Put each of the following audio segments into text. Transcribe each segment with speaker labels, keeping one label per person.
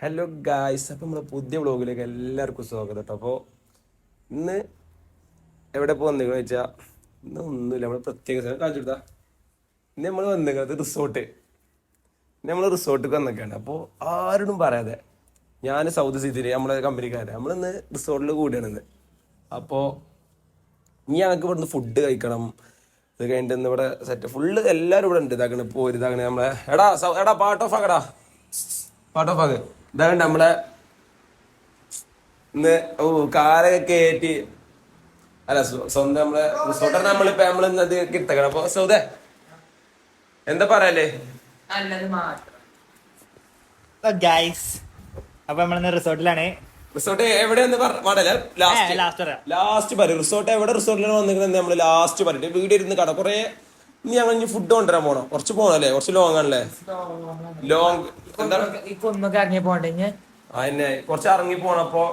Speaker 1: Hello guys അപ്പം നമ്മുടെ പുതിയ വ്ളോഗിലേക്ക് എല്ലാവർക്കും സ്വാഗതം. കേട്ടോ അപ്പോൾ ഇന്ന് എവിടെ പോകുന്നത് വെച്ചാൽ ഇന്ന് ഒന്നുമില്ല നമ്മൾ പ്രത്യേക സ്ഥലം കാണിച്ചു കൊടുത്താ. ഇന്ന് നമ്മൾ വന്നിരിക്കുന്നത് റിസോർട്ട് ഇന്ന് നമ്മൾ റിസോർട്ടിൽ വന്നൊക്കെയാണ് അപ്പോൾ ആരോടും പറയാതെ ഞാൻ സൗദി സിറ്റിയിൽ നമ്മളെ കമ്പനിക്കാരെ നമ്മളിന്ന് റിസോർട്ടിൽ കൂടിയാണ് ഇന്ന്. അപ്പോൾ ഇനി ഞങ്ങൾക്ക് ഇവിടുന്ന് ഫുഡ് കഴിക്കണം. ഇത് കഴിഞ്ഞിട്ട് ഇന്ന് ഇവിടെ സെറ്റ് ഫുള്ള് എല്ലാവരും ഇവിടെ ഉണ്ട്. ഇപ്പോൾ ഇതാക്കണേ നമ്മളെ എടാ എടാ പാർട്ട് ഓഫ് ആക്കടാ. പാർട്ട് ഓഫ് ആക്ക്. ഇതാകണ്ട നമ്മളെ ഇന്ന് ഓ കാലൊക്കെ കയറ്റി അല്ല സ്വ- സ്വന്തം നമ്മളെ റിസോർട്ടാണ് നമ്മളിപ്പോ നമ്മൾ ഇന്ന് അത് കിട്ടക്കണം. അപ്പൊ സൗദേ എന്താ പറയല്ലേ?
Speaker 2: ഗൈസ് അപ്പൊ നമ്മളിന്ന് റിസോർട്ടിലാണ്.
Speaker 1: റിസോർട്ട് എവിടെയെന്ന് പറഞ്ഞ ലാസ്റ്റ്
Speaker 2: ലാസ്റ്റ് പറയാം
Speaker 1: ലാസ്റ്റ് പറയും. റിസോർട്ട് എവിടെ റിസോർട്ടിലാണ് വന്നിരിക്കുന്നത് നമ്മൾ ലാസ്റ്റ് പറഞ്ഞിട്ട് വീട് ഇരുന്ന് കട കുറെ ഇനി ഞങ്ങൾ ഇനി ഫുഡ് കൊണ്ടുവരാൻ പോണം. കുറച്ച് പോണല്ലേ? കുറച്ച് ലോങ് ആണല്ലേ? ലോങ്
Speaker 3: പോണ്ടെങ്കിൽ
Speaker 1: അതന്നെ കുറച്ച് ഇറങ്ങി പോണപ്പോ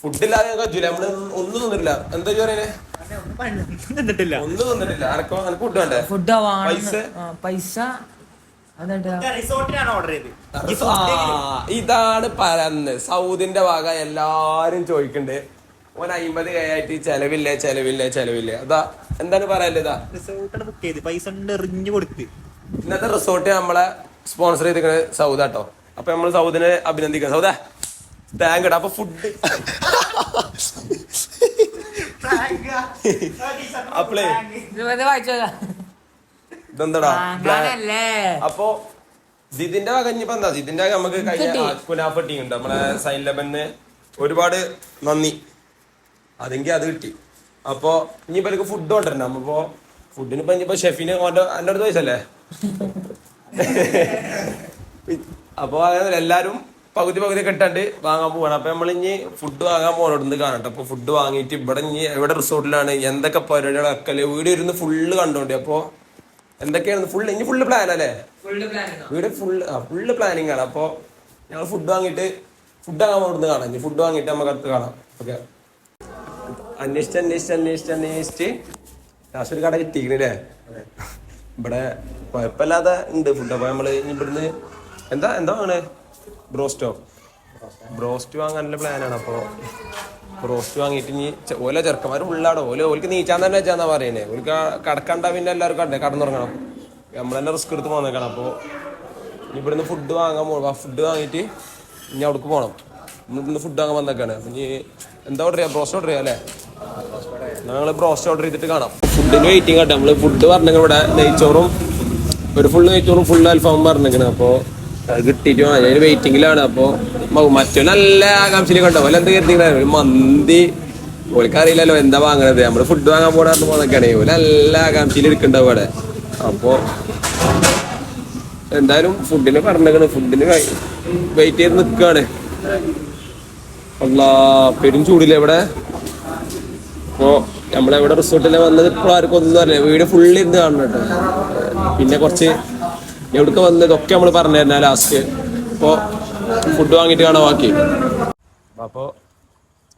Speaker 1: ഫുഡില്ലാതെ കഴിച്ചില്ല നമ്മൾ ഒന്നും തിന്നിട്ടില്ല. എന്താ പറയുന്നേ ഒന്നും തിന്നിട്ടില്ല. അനക്കോ അനക്ക് ഫുഡ് വേണ്ടേ?
Speaker 3: ഫുഡ്
Speaker 1: പൈസ?
Speaker 3: പൈസ
Speaker 1: ഇതാണ് പറയുന്നത്. സൗദിന്റെ ഭാഗം എല്ലാരും ചോദിക്കണ്ട്. ഓൻ അയിമ്പത് കൈയായിട്ട് ചെലവില്ലേ ചെലവില്ലേ ചെലവില്ലേ. അതാ എന്താണ്
Speaker 2: പറയാനുള്ളത്
Speaker 1: ഇന്നത്തെ റിസോർട്ട് നമ്മളെ സ്പോൺസർ ചെയ്തിരിക്കുന്നത് സൗദ കേട്ടോ അപ്പൊ നമ്മൾ സൗദിനെ അഭിനന്ദിക്കാം. സൗദ താങ്ക് അപ്പൊ ഫുഡ് അപ്പളേ ഇതെന്താടാ? അപ്പൊ ജിതിന്റെ കഴിഞ്ഞപ്പോ എന്താ? ജിതിന്റെ നമുക്ക് കഴിഞ്ഞ. കുനാഫ് ഉണ്ട്. നമ്മളെ സൈൻ ലെബന് ഒരുപാട് നന്ദി. അതെങ്കിൽ അത് കിട്ടി. അപ്പൊ ഇനിയിപ്പോ എനിക്ക് ഫുഡ് കൊണ്ടുവരണം. അപ്പൊ ഫുഡിന് ഇപ്പൊ ഇനിയിപ്പോ ഷെഫിന് ഓന്റെ എന്റെ അടുത്ത് പൈസല്ലേ അപ്പൊ അതേപോലെ എല്ലാരും പകുതി പകുതി കെട്ടാണ്ട് വാങ്ങാൻ പോവാണ്. അപ്പൊ നമ്മൾ ഇനി ഫുഡ് വാങ്ങാൻ പോകണോട് കാണട്ടെ അപ്പൊ ഫുഡ് വാങ്ങിയിട്ട് ഇവിടെ ഇനി എവിടെ റിസോർട്ടിലാണ് എന്തൊക്കെ പരിപാടികളൊക്കെ വീട് ഇരുന്ന് ഫുള്ള് കണ്ടോണ്ട്. അപ്പൊ എന്തൊക്കെയാണ് ഫുള്ള് ഇനി ഫുള്ള് പ്ലാൻ അല്ലേ? വീട് ഫുള്ള് ഫുള്ള് പ്ലാനിങ് ആണ്. അപ്പൊ ഞങ്ങൾ ഫുഡ് വാങ്ങിയിട്ട് ഫുഡ് വാങ്ങാൻ പോകുന്നത് കാണാം. ഇനി ഫുഡ് വാങ്ങിയിട്ട് നമുക്ക് അടുത്ത് കാണാം. ഓക്കെ. അന്വേഷിച്ച് അന്വേഷിച്ച് അന്വേഷിച്ച് അന്വേഷിച്ച്. ലാസ്റ്റ് ഒരു കട കിട്ടിയിരിക്കണില്ലേ ഇവിടെ കുഴപ്പമില്ലാതെ ഉണ്ട്. ഫുഡ് അപ്പൊ നമ്മൾ ഇനി ഇവിടുന്ന് എന്താ എന്താ വാങ്ങണേ? ബ്രോസ്റ്റോ? ബ്രോസ്റ്റ് വാങ്ങാനുള്ള പ്ലാനാണ് അപ്പൊ ബ്രോസ്റ്റ് വാങ്ങിയിട്ട് ഇനി ഓല ചെറുക്കന്മാർ ഉള്ളാടോ ഓല ഓൽക്ക് നീച്ചാൻ തന്നെ വെച്ചാന്നാ പറയുന്നേ ഓൽക്ക് ആ കടക്കണ്ട പിന്നെ എല്ലാവർക്കും കണ്ടേ കടന്നുറങ്ങണം. നമ്മളെന്നെ റിസ്ക് എടുത്ത് പോന്നേക്കണം. അപ്പൊ ഇനി ഇവിടുന്ന് ഫുഡ് വാങ്ങാൻ പോകാം ഫുഡ് വാങ്ങിയിട്ട് ഇനി അവിടേക്ക് പോകണം ഇവിടുന്ന് ഫുഡ് വാങ്ങാൻ വന്നേക്കാണ്. ഇനി എന്താ ഓർഡർ ചെയ്യാം? ബ്രോസ്റ്റ് ഓർഡർ ചെയ്യാം അല്ലേ? ഞങ്ങൾ ബ്രോസ്റ്റ് ഓർഡർ ചെയ്തിട്ട് കാണാം. ഫുഡിന് വെയിറ്റിംഗ് ആട്ടെ. നമ്മൾ ഫുഡ് പറഞ്ഞെങ്കിൽ ഇവിടെ നെയ്ച്ചോറും ഒരു ഫുൾ നെയ്ച്ചോറും ഫുൾ അൽഫാമും പറഞ്ഞേക്കണേ. അപ്പൊ അത് കിട്ടിയിട്ട് അതിന് വെയിറ്റിംഗിലാണ് അപ്പൊ മറ്റു നല്ല ആകാംക്ഷയിൽ കണ്ടോ? അല്ല എന്ത് കരുതിക്കണ ഒരു മന്തി. ഓൾക്ക് അറിയില്ലല്ലോ എന്താ വാങ്ങണത്. നമ്മൾ ഫുഡ് വാങ്ങാൻ പോടാന്ന് പോകണേ ഓൽ നല്ല ആകാംക്ഷയിൽ ഇരിക്കണ്ടാവും അവിടെ. അപ്പൊ എന്തായാലും ഫുഡിന് പറഞ്ഞേക്കണ്. ഫുഡിന് വെയിറ്റ് ചെയ്ത് നിൽക്കുകയാണ് അല്ല പെരും ചൂടില്ല ഇവിടെ? അപ്പോ നമ്മളെവിടെ റിസോർട്ടിലെ വന്നത് ഇപ്പോൾ ആർക്കും ഒന്നും അറിയില്ല. വീട് ഫുള്ള് ഇരുന്ന് കാണണം കേട്ടോ. പിന്നെ കുറച്ച് എവിടേക്ക് വന്നത് ഒക്കെ നമ്മൾ പറഞ്ഞു തരുന്ന ലാസ്റ്റ് അപ്പോൾ ഫുഡ് വാങ്ങിയിട്ട് കാണാൻ ബാക്കി. അപ്പോൾ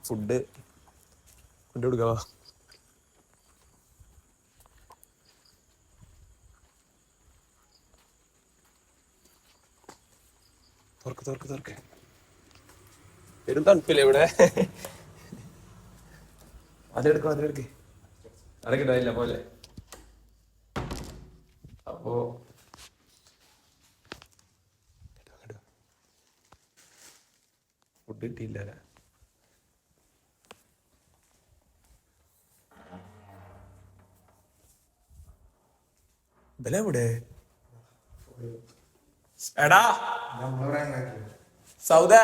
Speaker 1: ഫുഡ് ഫുഡ് കൊടുക്കാവാ? തുറക്ക് തുറക്ക് തുറക്ക്. പെരും തണുപ്പില്ലേ ഇവിടെ. അതെടുക്കും അതെടുക്ക്. അതൊക്കെ പോലെ. അപ്പോ ഫുഡ് കിട്ടിയില്ല ഇവലെവിടെ എടാ സൗദ.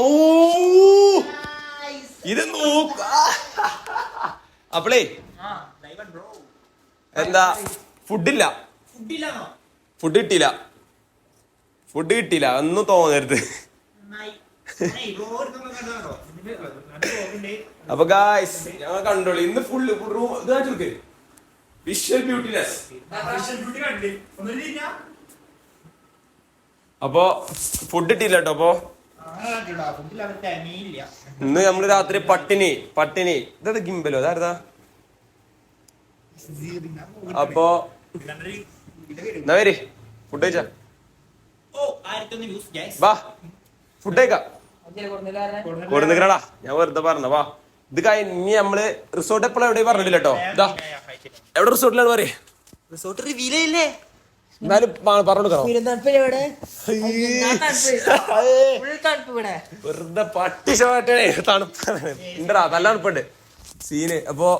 Speaker 1: ഓ. ഇത് നോക്ക. അപ്പളേ എന്താ ഫുഡില്ല. ഫുഡ് കിട്ടിയില്ല. ഫുഡ് കിട്ടിയില്ല. ഒന്നും തോന്നരുത്. അപ്പൊ ഗായ്സ് ഞങ്ങൾ കണ്ടോളൂ. ഇന്ന് ഫുള്ള് റൂം ഇത് കാണിച്ചു വിഷ്വൽ ബ്യൂട്ടിനെസ് അപ്പോ ഫുഡ് കിട്ടിയില്ല കേട്ടോ അപ്പോ. ഇന്ന് നമ്മൾ രാത്രി പട്ടിണി പട്ടിണി. ഇതത് ഗിംബലോ? അതാരതാ അപ്പോ എന്നാ വരി. ഫുഡ് കഴിച്ചാ? വാ. ഫുഡ് കഴിക്കാം? കൊടുന്നിക്കണടാ ഞാൻ വെറുതെ പറഞ്ഞ വാ. ഇത് കഴിഞ്ഞ് നമ്മൾ റിസോർട്ട് എപ്പോഴും എവിടെ പറഞ്ഞിട്ടില്ല കേട്ടോ. ഇതാ എവിടെ റിസോർട്ടിലാണ് പറയേ?
Speaker 2: റിസോർട്ട് റിവീലേ
Speaker 1: എന്നാലും വെറുതെ പട്ടി ഷോട്ടേ തണുപ്പാണ് ഉണ്ടടാ നല്ല തണുപ്പുണ്ട് സീന് അപ്പോ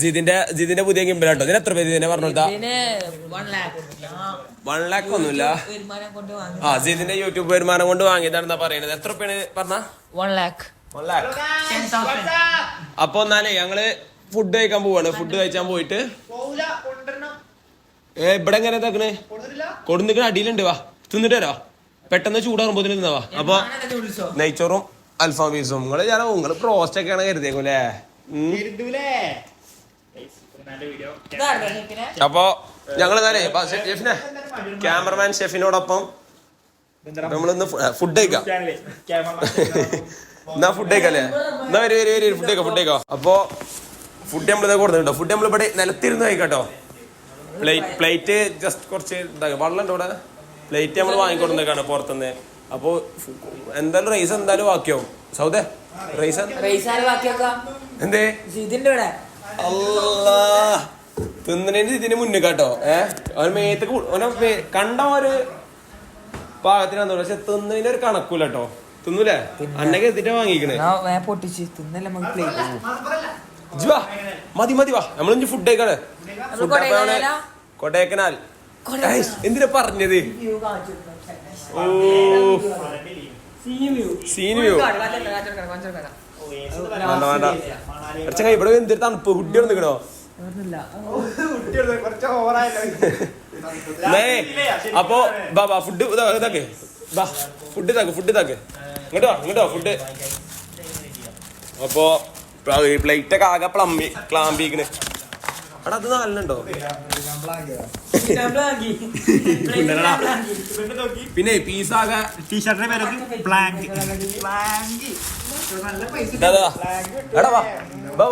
Speaker 1: ജിതിന്റെ ജിതിന്റെ പുതിയ ഗിംബലാട്ടോ. ഇതിന് എത്ര പേര് ഇതിനെ പറഞ്ഞു കൊടുത്താ
Speaker 3: ഇതിന് one lakh.
Speaker 1: വൺ ലാക്ക് ഒന്നുമില്ല ആ ജിതിന്റെ യൂട്യൂബ് വരുമാനം കൊണ്ട് വാങ്ങിയതാണെന്നാ പറയുന്നത് എത്ര പേര് പറഞ്ഞ?
Speaker 3: വൺ ലാക്ക്
Speaker 1: വൺ ലാക്ക് അപ്പൊ എന്നാലേ ഞങ്ങൾ ഫുഡ് കഴിക്കാൻ പോവാണ്. ഫുഡ് കഴിച്ചാൻ പോയിട്ട്. ഏ ഇവിടെ എങ്ങനെ ഇതാക്കണേ? കൊടുന്നിക്കണ അടിയിലുണ്ട് വാ. തിന്നിട്ട് വരാ പെട്ടെന്ന് ചൂടാറുമ്പോ തിന്നവാ അപ്പൊ നെയ്ച്ചോറും അൽഫാം പീസും നിങ്ങൾ ഞാൻ നിങ്ങൾ പ്രോസ്റ്റ് ഒക്കെയാണ്
Speaker 3: കരുതിയേക്കൂലേ?
Speaker 1: അപ്പൊ ഞങ്ങൾ നേരെ ഷെഫിനെ ക്യാമറമാൻ ഷെഫിനോടൊപ്പം നമ്മളിന്ന് ഫുഡ് കഴിക്കാം. എന്നാ ഫുഡ് കഴിക്കാം അല്ലേ? എന്നാ വരും വരും വരി ഫുഡ് കഴിക്കാം ഫുഡ് കഴിക്കാം. അപ്പൊ ഫുഡ് നമ്മളിത് കൊടുത്തിട്ടുണ്ടോ? ഫുഡ് നമ്മൾ ഇവിടെ നിലത്തിരുന്ന് കഴിക്കട്ടോ. പ്ലേറ്റ് പ്ലേറ്റ് ജസ്റ്റ് കുറച്ച് ഇതാക്കി. വെള്ളം ഉണ്ട് ഇവിടെ? പ്ലേറ്റ് നമ്മൾ വാങ്ങിക്കൊടുന്നേക്കാണ് പുറത്തുനിന്ന്. അപ്പോൾ എന്തായാലും റൈസ് എന്തായാലും ബാക്കിയാവും. സൗദേ റൈസ് എന്തേ? അല്ലാ തിന്നണേന് ഇതിന് മുന്നിൽ കേട്ടോ. ഏഹ് അവൻ മേത്ത് അവനെ കണ്ട ഒരു പാകത്തിനാന്ന് പക്ഷെ തിന്നതിന് ഒരു കണക്കൂല കേട്ടോ. തിന്നൂലേ? അന്നൊക്കെ എത്തിട്ടാ വാങ്ങിക്കണേ.
Speaker 3: പൊട്ടിച്ച്. തിന്നല്ലേ നമുക്ക്
Speaker 1: വാ. മതി മതി വാ. നമ്മളിഞ്ഞ് ഫുഡ് കഴിക്കാണ്. ഫുഡ്? കൊടേക്കനാൽ. എന്തിനാ പറഞ്ഞത്? ഓ. സീൻ വ്യൂ വേണ്ട വേണ്ട. അച്ഛൻ ഇവിടെ എന്തൊരു തണുപ്പ്. ഹുഡി നിൽക്കണോ? നേ അപ്പോ ബാ ഫുഡ് ഇതാക്കേ. ബാ ഫുഡ് ഇതാക്ക് ഫുഡ് ഇതാക്ക്. ഇങ്ങോട്ട് വാ ഇങ്ങോട്ട് വാ ഫുഡ് അപ്പോ പ്ലേറ്റ് ഒക്കെ ആകെ പ്ലംബി ക്ലാമ്പിക്കണ് അവിടെ അത് നല്ലുണ്ടോ? പിന്നെ പീസ് ആകെ
Speaker 2: ടീഷർട്ടിന്റെ പേരൊക്കെ.
Speaker 1: എടാ വാ.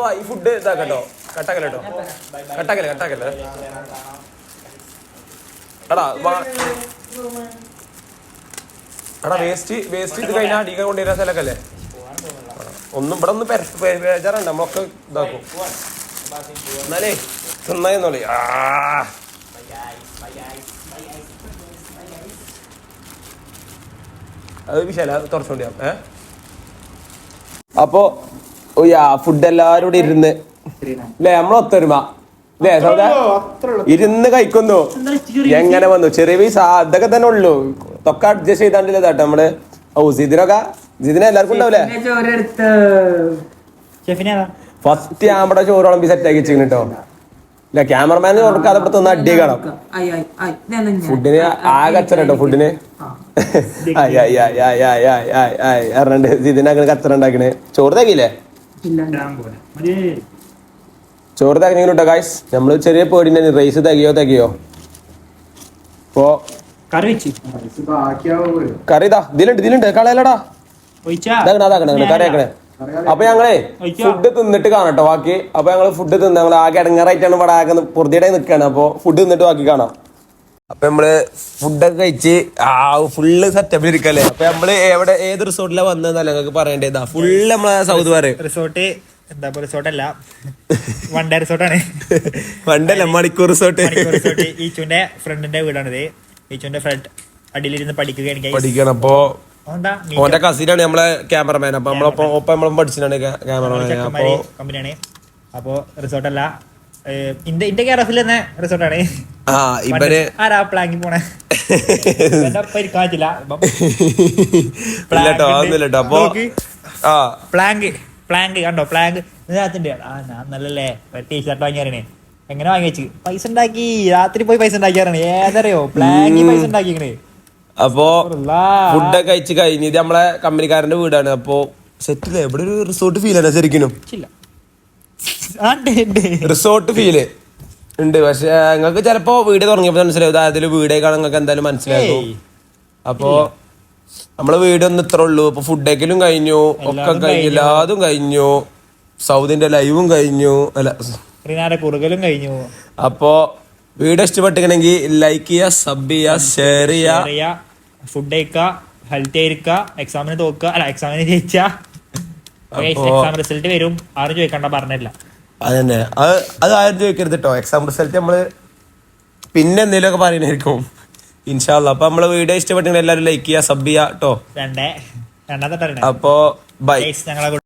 Speaker 1: വാ ഈ ഫുഡ് ഇതാക്കട്ടോ. കട്ടാക്കല കേട്ടോ. കട്ടാക്കല കട്ടാക്കല. എടാ വാ. എടാ വേസ്റ്റ് വേസ്റ്റ് ഇത് കഴിഞ്ഞാൽ അടിക്കാൻ കൊണ്ടുവരാൻ സ്ഥലമൊക്കെ ഒന്നും ഇവിടെ ഒന്ന് ബേജാറുണ്ട് നമ്മളൊക്കെ ഇതാക്കും. എന്നാലേ ആ. അത് വിശാല തുറച്ചോണ്ടി ഏ? അപ്പോ ഫുഡ് എല്ലാരും കൂടി ഇരുന്ന്. അല്ലേ നമ്മളൊത്തൊരുമ അല്ലേ സൗദ? ഇരുന്ന് കഴിക്കുന്നു. എങ്ങനെ വന്നു? ചെറിയ പീസ് അതൊക്കെ തന്നെ ഉള്ളു. തൊക്കെ അഡ്ജസ്റ്റ് ചെയ്താണ്ടില്ല കേട്ടോ നമ്മൾ. ഓ സിദിനൊക്കെ ഇതിനെ എല്ലാവർക്കും ഉണ്ടാവില്ലേ ഫസ്റ്റ് ക്യാമറ ചോറ് സെറ്റ് ആക്കി വെച്ചിരുന്നു ഇല്ല ക്യാമറമാൻ ഓർക്കാതെ ഇവിടെ തന്ന അടി ഫുഡിന് ആകെ അച്ഛൻ ഫുഡിന് അറിഞ്ഞിട്ട് ഇതിനങ്ങനെ കച്ചറ ഉണ്ടാക്കണേ ചോറ് തേക്കില്ലേ ചോറ് തേക്കണെങ്കിലും കേട്ടോ നമ്മൾ ചെറിയ പേടിന്റെ റൈസ് തേക്കിയോ തേക്കിയോ
Speaker 2: കറി
Speaker 1: കറി ഇതാ ഇതിലുണ്ട് ഇതിലുണ്ട് കളയല്ലടാ അപ്പൊ ഞങ്ങളെ? ഫുഡ് തിന്നിട്ട് കാണട്ടോ ബാക്കി. അപ്പൊ ഞങ്ങൾ ഫുഡ് തിന്ന ഞങ്ങൾ ആകെ ഇടങ്ങാറായിട്ടാണ് ഇവിടെ ആകെ പൊറുതിയുടെ നിൽക്കുകയാണ് അപ്പൊ ഫുഡ് തിന്നിട്ട് ബാക്കി കാണാം. അപ്പൊ നമ്മൾ ഫുഡൊക്കെ കഴിച്ച് ആ ഫുള്ള് സെറ്റപ്പിൽ ഇരിക്കല്ലേ? അപ്പൊ നമ്മൾ എവിടെ ഏത് റിസോർട്ടിലാ വന്നതെന്നല്ല ഞങ്ങൾക്ക് പറയേണ്ടതാ? ഫുള്ള് നമ്മളെ സൗദ് പറയും.
Speaker 2: റിസോർട്ട് എന്താ റിസോർട്ട് അല്ല വൺ ഡേ റിസോർട്ടാണ്.
Speaker 1: പണ്ടല്ല മണിക്കൂർ റിസോർട്ട്.
Speaker 2: റിസോർട്ട്. ഈച്ചുവിന്റെ ഫ്രണ്ടിന്റെ വീടാണിത്. ഈച്ചുന്റെ ഫ്രണ്ട് അടിയിലിരുന്ന് പഠിക്കുകയാണ്.
Speaker 1: പഠിക്കണം അപ്പോ ഓന്റെ കസിനാണ് നമ്മളെ ക്യാമറമാൻ. അപ്പൊ നമ്മളൊപ്പം ഒപ്പം നമ്മളും പഠിച്ചിട്ടാണ് ക്യാമറമാൻ. അപ്പൊ
Speaker 2: കമ്പനിയാണ്. അപ്പോ റിസോർട്ട് അല്ല ഏഹ്, ഇന്റെ ഇന്റെ കെയർ ഓഫിൽ തന്നെ റിസോർട്ടാണ്.
Speaker 1: ആ ഇവർ
Speaker 2: ആരാ പ്ലാങ്കി പോണേ?
Speaker 1: അപ്പൊ
Speaker 2: പ്ലാങ്ക് പ്ലാങ്ക് കണ്ടോ? പ്ലാങ്ക് ആ ഞാൻ നല്ലല്ലേ? ടീഷർട്ട് എങ്ങനെ വാങ്ങി വെച്ച്? പൈസ ഉണ്ടാക്കി. രാത്രി പോയി പൈസ ഉണ്ടാക്കിയാറാണ് ഏതറിയോ? പ്ലാങ്കി പൈസ ഉണ്ടാക്കിക്കണേ.
Speaker 1: അപ്പോ ഫുഡൊക്കെ കഴിച്ച് കഴിഞ്ഞ് ഇത് നമ്മളെ കമ്പനിക്കാരന്റെ വീടാണ്. അപ്പോ സെറ്റിൽ എവിടെ ഒരു റിസോർട്ട് ഫീൽ ആണ് ശരിക്കും റിസോർട്ട് ഫീൽ ഉണ്ട് പക്ഷെ നിങ്ങൾക്ക് ചിലപ്പോ വീട് തുടങ്ങിയപ്പോ മനസ്സിലാവും. അതിൽ വീടേ കാണാൻ നിങ്ങൾക്ക് എന്തായാലും മനസ്സിലാക്കും അപ്പോ നമ്മളെ വീട് ഒന്ന് ഇത്ര ഉള്ളൂ. ഇപ്പൊ ഫുഡ് കഴിക്കലും കഴിഞ്ഞു ഒക്കെ കഴിഞ്ഞു. എല്ലാതും കഴിഞ്ഞു. സൗദിന്റെ ലൈവും കഴിഞ്ഞു. അല്ല.
Speaker 2: കുറുകലും കഴിഞ്ഞു.
Speaker 1: അപ്പോ വീഡിയോ ഇഷ്ടപ്പെട്ടിട്ടുണ്ടെങ്കിൽ ലൈക്ക് ചെയ്യുക സബ് ചെയ്യുക ഷെയർ ചെയ്യുക.
Speaker 2: ഫുഡ് കഴിക്കുക ഹെൽത്തി ആയിരിക്കുക എക്സാമിന് തോക്കുക അല്ല എക്സാമിന് ജയിച്ച. എക്സാം റിസൾട്ട് വരും. ആരും ചോദിക്കണ്ട പറഞ്ഞില്ല
Speaker 1: അതന്നെ. അത് അത് ആരും ചോദിക്കരുത് കേട്ടോ എക്സാം റിസൾട്ട് നമ്മൾ പിന്നെ എന്തെങ്കിലുമൊക്കെ പറയുന്നതായിരിക്കും ഇൻഷാല്ല അപ്പൊ നമ്മൾ വീഡിയോ ഇഷ്ടപ്പെട്ടെങ്കിൽ എല്ലാവരും ലൈക്ക് ചെയ്യുക സബ് ചെയ്യുക കേട്ടോ
Speaker 2: രണ്ടാമത്തെ
Speaker 1: അപ്പോ ബൈ
Speaker 2: ഞങ്ങളെ